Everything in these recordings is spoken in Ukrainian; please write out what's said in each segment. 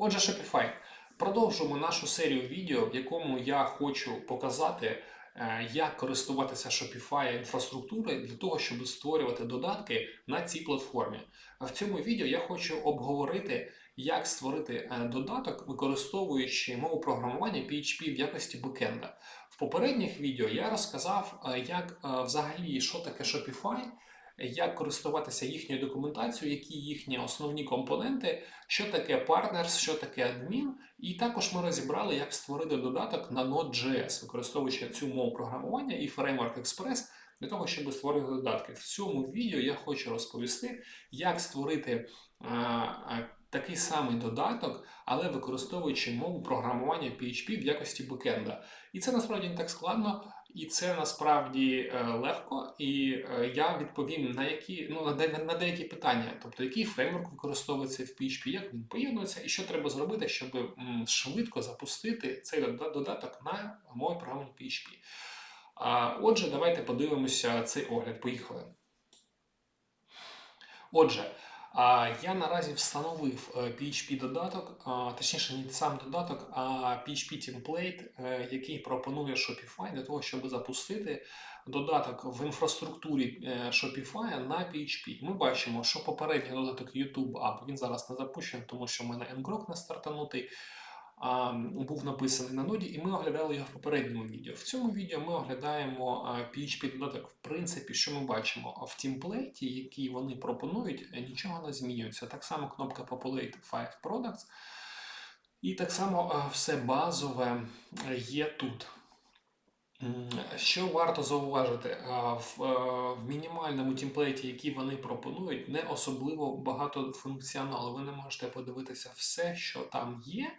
Отже, Shopify. Продовжуємо нашу серію відео, в якому я хочу показати, е, як користуватися Shopify інфраструктурою для того, щоб створювати додатки на цій платформі. В цьому відео я хочу обговорити, як створити е, додаток, використовуючи мову програмування PHP в якості бекенда. В попередніх відео я розказав, е, як взагалі що таке Shopify, як користуватися їхньою документацією, які їхні основні компоненти, що таке партнерс, що таке адмін. І також ми розібрали, як створити додаток на Node.js, використовуючи цю мову програмування і Framework Express для того, щоб створити додатки. В цьому відео я хочу розповісти, як створити такий самий додаток, але використовуючи мову програмування PHP в якості бекенда. І це насправді не так складно. І це насправді е, легко, і е, я відповім на які ну на, на деякі питання, тобто який фреймворк використовується в PHP, як він поєднується, і що треба зробити, щоб швидко запустити цей додаток на мові програмування PHP. Отже, давайте подивимося цей огляд. Поїхали. Отже, я наразі встановив е, PHP додаток, точніше, не сам додаток, а PHP темплейт, е, який пропонує Shopify для того, щоб запустити додаток в інфраструктурі е, Shopify на PHP. Ми бачимо, що попередній додаток YouTube App, він зараз не запущений, тому що в мене ngrok не стартанутий. Був написаний на ноді, і ми оглядали його в попередньому відео. В цьому відео ми оглядаємо PHP додаток. В принципі, що ми бачимо в темплейті, який вони пропонують, е, нічого не змінюється. Так само кнопка Populate 5 Products. І так само все базове е, є тут. Що варто зауважити, в, е, в мінімальному темплейті, який вони пропонують, не особливо багато функціоналу. Ви не можете подивитися все, що там є.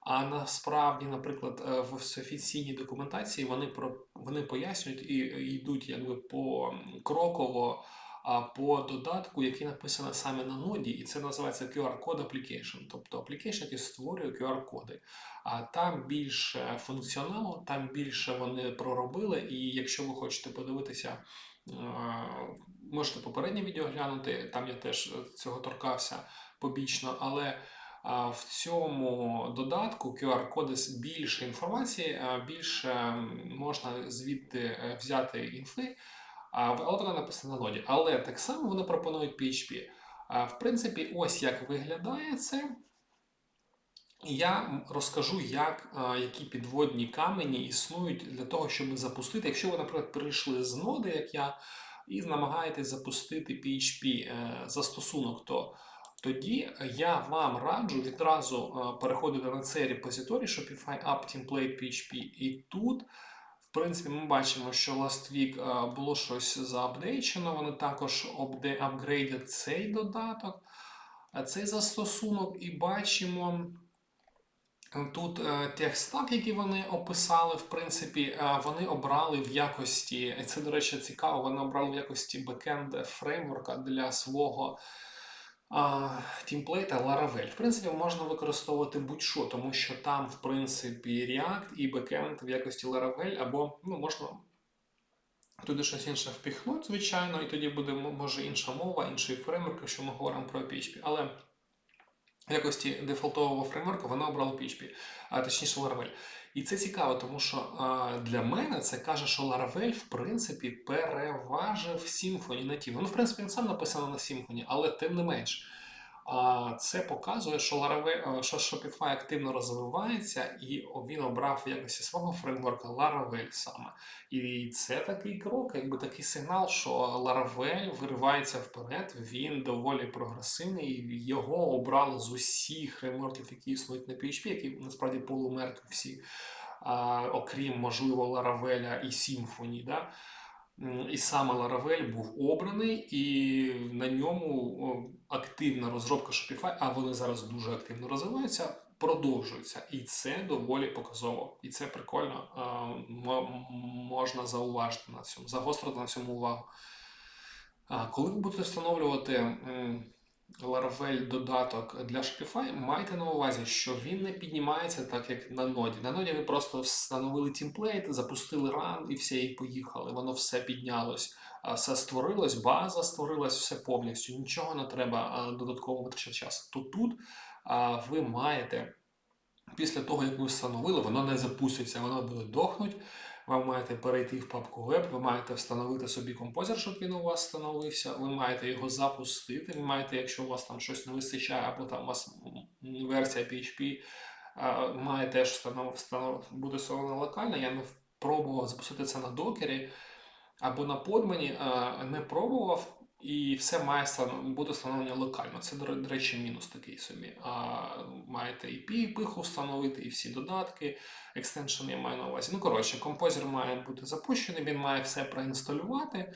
А насправді, наприклад, е, в офіційній документації вони про вони пояснюють і і йдуть якби по кроково по додатку, який написано саме на ноді, і це називається QR-код application. Тобто application, який створює QR-коди. А там більше функціоналу, там більше вони проробили. І якщо ви хочете подивитися, е, можете попереднє відео глянути. Там я теж цього торкався побічно, але. В цьому додатку QR-коди з більше інформації, більше можна звідти е, взяти інфи, але вона написана на ноді. Але так само вони пропонують PHP. В принципі, ось як виглядає це. Я розкажу, як, які підводні камені існують для того, щоб запустити. Якщо ви, наприклад, перейшли з ноди, як я, і намагаєтесь запустити PHP е, застосунок, то тоді я вам раджу відразу е, переходити на цей репозиторій Shopify App Template PHP. І тут, в принципі, ми бачимо, що last week е, було щось заапдейчено. Вони також апгрейдять цей додаток, е, цей застосунок, і бачимо. Тут текстак, який вони описали, в принципі, вони обрали в якості, це, до речі, цікаво, вони обрали в якості бекенд фреймворка для свого Тімплейта Laravel. В принципі, можна використовувати будь-що, тому що там, в принципі, React і бекенд в якості Laravel, або ну, можна туди щось інше впіхнути, звичайно, і тоді буде може інша мова, інший фреймворк, якщо ми говоримо про PHP. Але в якості дефолтового фреймворку вона обрала PHP, а точніше Laravel. І це цікаво, тому що а, для мене це каже, що Laravel, в принципі, переважив Symfony нативно. Ну, в принципі, він сам написано на Symfony, але тим не менш. А, це показує, що Laravel, е, що Shopify активно розвивається, і він обрав в якості свого фреймворка Laravel саме. І це такий крок, якби такий сигнал, що Laravel виривається вперед, він доволі прогресивний, його обрали з усіх фреймворків, які існують на PHP, які насправді полумертві всі, а, окрім, можливо, Laravel і Symfony. Да? І саме Laravel був обраний, і на ньому активна розробка Shopify, а вони зараз дуже активно розвиваються, продовжується. І це доволі показово. І це прикольно. Можна зауважити на цьому, загострити на цьому увагу. А, Коли ви будете встановлювати Laravel додаток для Shopify, майте на увазі, що він не піднімається так, як на ноді. На ноді ви просто встановили темплейт, запустили run і все, і поїхали. Воно все піднялось, все створилось, база створилась, все повністю. Нічого не треба додатково витрачати час. То тут ви маєте після того, як ви встановили, воно не запуститься, воно буде дохнуть. Ви маєте перейти в папку Web, ви маєте встановити собі композер, щоб він у вас встановився. Ви маєте його запустити. Ви маєте, якщо у вас там щось не вистачає, або там у вас версія PHP має теж встанов, встанов, буде встановлена локально. Я не пробував запустити це на докері або на подмені, не пробував. І все має бути встановлено локально. Це, до речі, мінус такий собі. А, маєте і пі- пиху встановити, і всі додатки, екстеншн я маю на увазі. Ну, коротше, композер має бути запущений, він має все проінсталювати.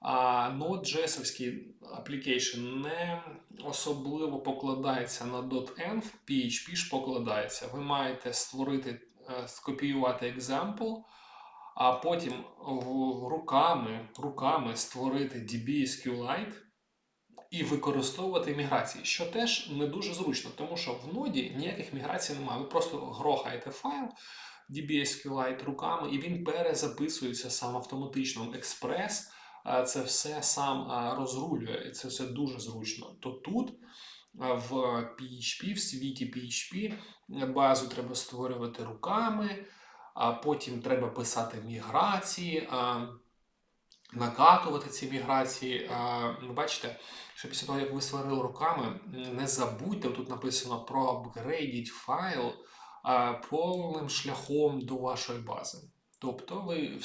А Node.js application не особливо покладається на .env, PHP ж покладається. Ви маєте створити, е, скопіювати example, а потім руками, руками створити DB SQLite і використовувати міграції, що теж не дуже зручно, тому що в ноді ніяких міграцій немає. Ви просто грохаєте файл DB SQLite руками, і він перезаписується сам автоматично. Експрес е, це все сам е, розрулює, і це все дуже зручно. То тут е, в PHP, в світі PHP базу треба створювати руками а потім треба писати міграції, накатувати ці міграції. Ну, Бачите, що після того, як ви створили руками, не забудьте, тут написано про апгрейдіть файл повним шляхом до вашої бази. Тобто ви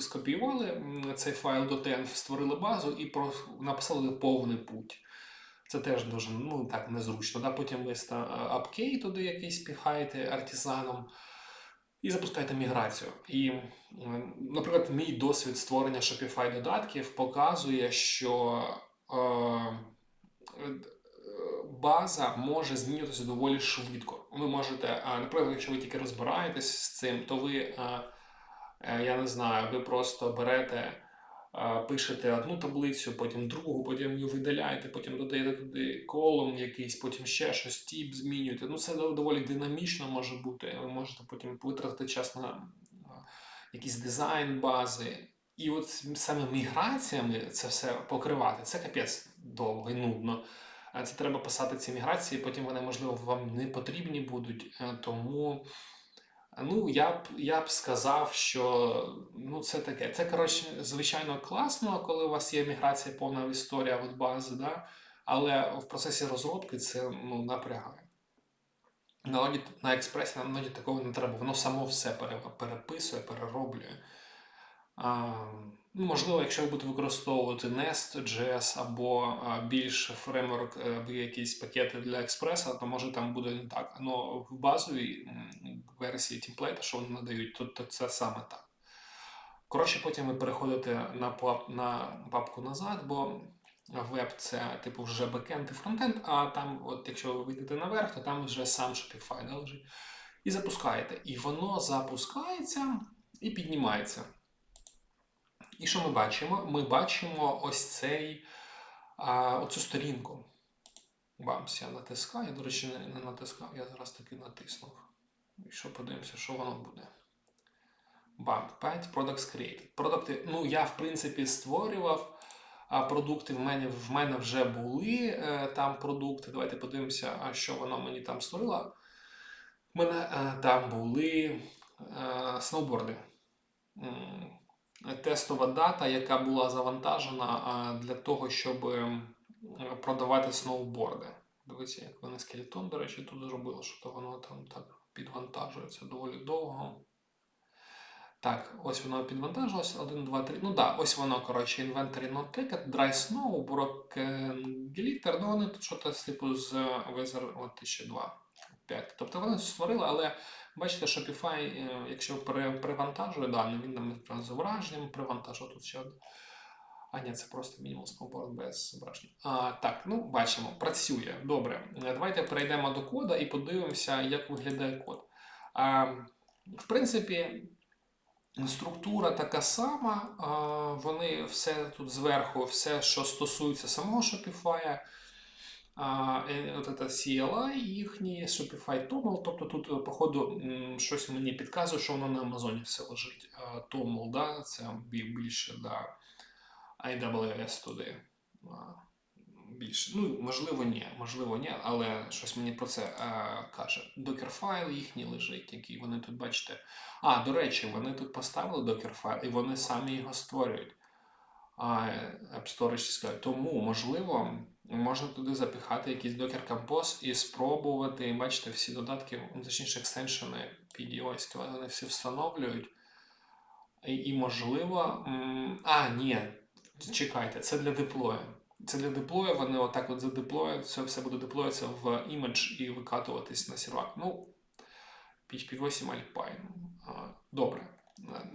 скопіювали цей файл до TENF, створили базу і написали повний путь. Це теж дуже ну, так, незручно. Да? Потім ви апкей туди якийсь піхаєте артизаном і запускаєте міграцію. І, наприклад, мій досвід створення Shopify додатків показує, що е, е, база може змінюватися доволі швидко. Ви можете, е, наприклад, якщо ви тільки розбираєтесь з цим, то ви, е, е, я не знаю, ви просто берете. Пишете одну таблицю, потім другу, потім її видаляєте, потім додаєте туди колон якийсь, потім ще щось, тип змінюєте. Ну, це доволі динамічно може бути. Ви можете потім витратити час на якийсь дизайн бази. І от саме міграціями це все покривати. Це капець довго і нудно. Е, Це треба писати ці міграції, потім вони, можливо, вам не потрібні будуть. Е, Тому ну, я б, я б сказав, що ну, це таке. Це, коротше, звичайно, класно, коли у вас є міграція, повна історія від бази, да? але в процесі розробки це ну, напрягає. На, Ноді- на експресі на ноді такого не треба. Воно само все переписує, перероблює. А, ну, можливо, якщо ви будете використовувати Nest.js або а, більш фреймворк е, або якісь пакети для експреса, то може там буде не так. Але в базовій версії темплейта, що вони надають, то, то це саме так. Коротше, потім ви переходите на, на папку назад, бо веб це типу вже бекенд і фронтенд, а там, от якщо ви вийдете наверх, то там вже сам Shopify да, лежить. І запускаєте. І воно запускається і піднімається. І що ми бачимо? Ми бачимо ось цей, а, оцю сторінку. Бамс, я натискаю. я, До речі, не натискав, я зараз таки натиснув. І що подивимося, що воно буде. Бам, 5 products created. Продукти, ну я в принципі створював а, продукти. В мене, в мене вже були е, там продукти. Давайте подивимося, що воно мені там створило. У мене е, там були е, сноуборди. Тестова дата, яка була завантажена для того, щоб продавати сноуборди. Дивіться, як вони скелетон, до речі, тут зробили, що то воно там так підвантажується доволі довго. Так, ось воно підвантажилось. 1, 2, 3. Ну да, ось воно, коротше, inventory not ticket, dry snow, broken glitter. Ну, вони тут щось типу з Weather от 1002. 5. Тобто вони створили, але бачите, Shopify, е, якщо пере- перевантажує дані, він з зображенням привантажує тут ще одне. А ні, це просто Minimal Snowboard без зображення. А, так, ну бачимо, працює. Добре. Е, Давайте перейдемо до кода і подивимося, як виглядає код. А, в принципі, структура така сама. А, вони все тут зверху, все, що стосується самого Shopify. А, е, от це CLI їхній, Shopify Toml, тобто тут, е, походу, щось мені підказує, що воно на Амазоні все лежить. Toml, да, це бі- більше да, AWS туди. Більше. Ну, можливо, ні, можливо, ні, але щось мені про це е, каже. Докер-файл їхній лежить, який вони тут бачите. А, до речі, вони тут поставили докер-файл і вони самі його створюють. App Storage сказав. Тому, можливо, можна туди запіхати якийсь Docker Compose і спробувати, бачите, всі додатки, ну, точніше, екстеншени PDOS, вони всі встановлюють. І, і можливо. м, А, ні, чекайте, це для деплою. Це для деплою, вони отак от задеплоюють, це все буде деплоїтися в імідж і викатуватись на сервак. Ну, PHP 8 Alpine. Добре.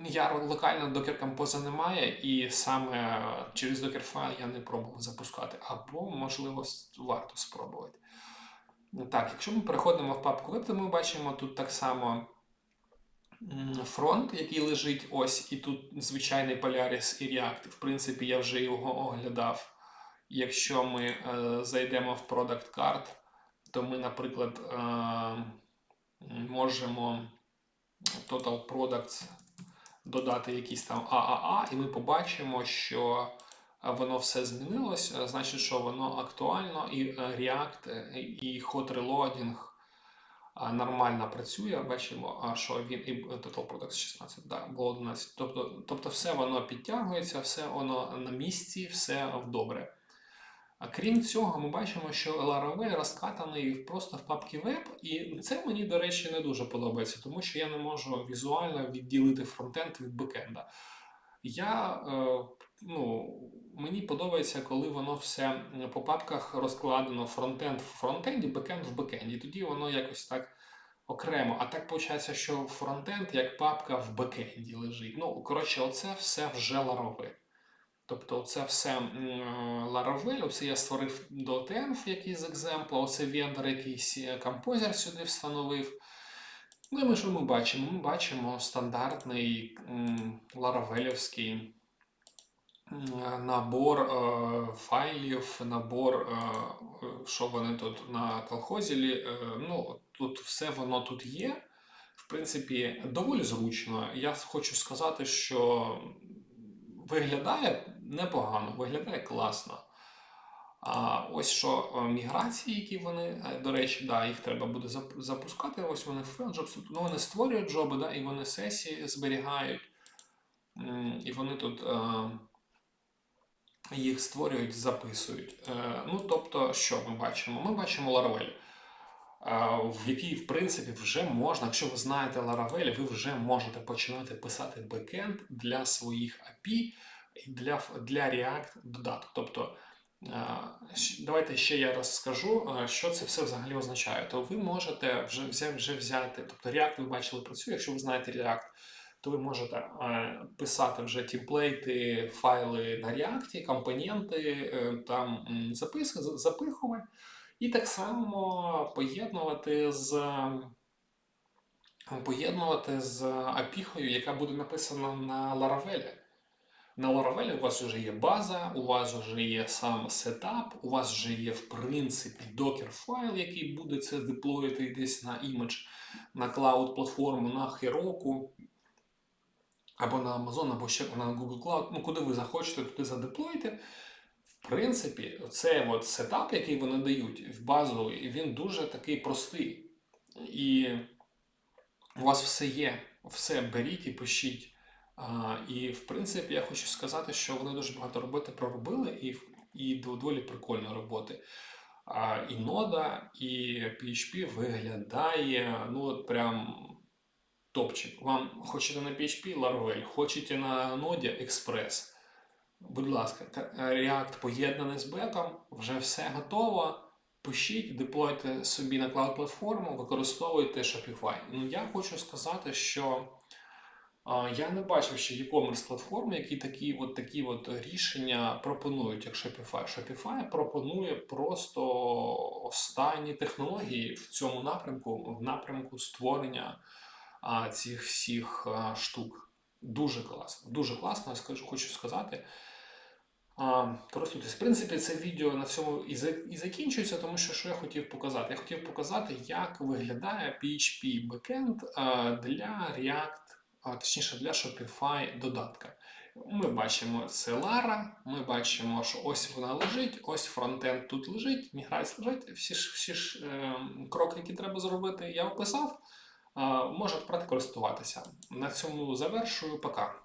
Я локально Docker Compose немає, і саме через Dockerfile я не пробував запускати. Або, можливо, варто спробувати. Так, якщо ми переходимо в папку Web, то ми бачимо тут так само фронт, який лежить ось, і тут звичайний Polaris і React. В принципі, я вже його оглядав. Якщо ми е, зайдемо в Product Card, то ми, наприклад, е, можемо Total Products додати якісь там ААА, і ми побачимо, що е, воно все змінилось, е, значить, що воно актуально, і е, React, і Hot Reloading нормально працює. Бачимо, а, що він і Total Products 16, да, було 11. Тобто, тобто все воно підтягується, все воно на місці, все добре. А крім цього, ми бачимо, що Laravel розкатаний просто в папки веб, і це мені, до речі, не дуже подобається, тому що я не можу візуально відділити фронтенд від бекенда. Я, е, ну, мені подобається, коли воно все по папках розкладено фронтенд в фронтенді, бекенд в бекенді. Тоді воно якось так окремо. А так виходить, що фронтенд як папка в бекенді лежить. Ну, коротше, оце все вже Laravel. Тобто це все Laravel, оце я створив .env якийсь з екземпла, оце вендор якийсь е, композер сюди встановив. Ну і ми що ми бачимо? Ми бачимо стандартний ларавелівський набор е, файлів, набор, е, що вони тут на колхозілі. Е, ну, тут все воно тут є. В принципі, доволі зручно. Я хочу сказати, що виглядає непогано, виглядає класно. А ось що е, міграції, які вони, е, до речі, да, їх треба буде запускати. Ось вони тобто, ну, вони створюють джоби, да, і вони сесії зберігають, і вони тут е, їх створюють, записують. Е, ну, тобто, що ми бачимо? Ми бачимо Laravel, е, в якій, в принципі, вже можна, якщо ви знаєте Laravel, ви вже можете починати писати бекенд для своїх API і для, для React додатку. Тобто, е, давайте ще я е, що це все взагалі означає. То ви можете вже, вже взяти, тобто React ви бачили працює, якщо ви знаєте React, то ви можете е, писати вже темплейти, файли на React, компоненти, е, там запихувати, і так само поєднувати з поєднувати з апіхою, яка буде написана на Laravel. На Laravel у вас вже є база, у вас вже є сам сетап, у вас вже є, в принципі, докер-файл, який буде це деплоїти десь на імідж, на клауд-платформу, на Heroku, або на Amazon, або ще на Google Cloud. Ну, куди ви захочете, туди задеплоїте. В принципі, цей от сетап, який вони дають в базовий, він дуже такий простий. І у вас все є, все беріть і пишіть. А, і в принципі, я хочу сказати, що вони дуже багато роботи проробили, і, і доволі прикольно роботи. А, і нода, і PHP виглядає, ну от прям топчик. Вам хочете на PHP Laravel, хочете на ноді Express. Будь ласка, React поєднаний з беком, вже все готово. Пишіть, деплойте собі на клауд-платформу, використовуйте Shopify. Ну, я хочу сказати, що я не бачив ще e-commerce платформи, які такі от, такі от рішення пропонують, як Shopify. Shopify пропонує просто останні технології в цьому напрямку, в напрямку створення а, цих всіх а, штук. Дуже класно. Дуже класно, скажу, хочу сказати. Користуйтесь. В принципі, це відео на цьому і, за- і закінчується, тому що що я хотів показати? Я хотів показати, як виглядає PHP а, для React, точніше для Shopify додатка. Ми бачимо це Лара, ми бачимо, що ось вона лежить, ось фронтенд тут лежить, міграція лежить. Всі ж, всі ж е, кроки, які треба зробити, я описав. Е, можете користуватися. На цьому завершую. Пока.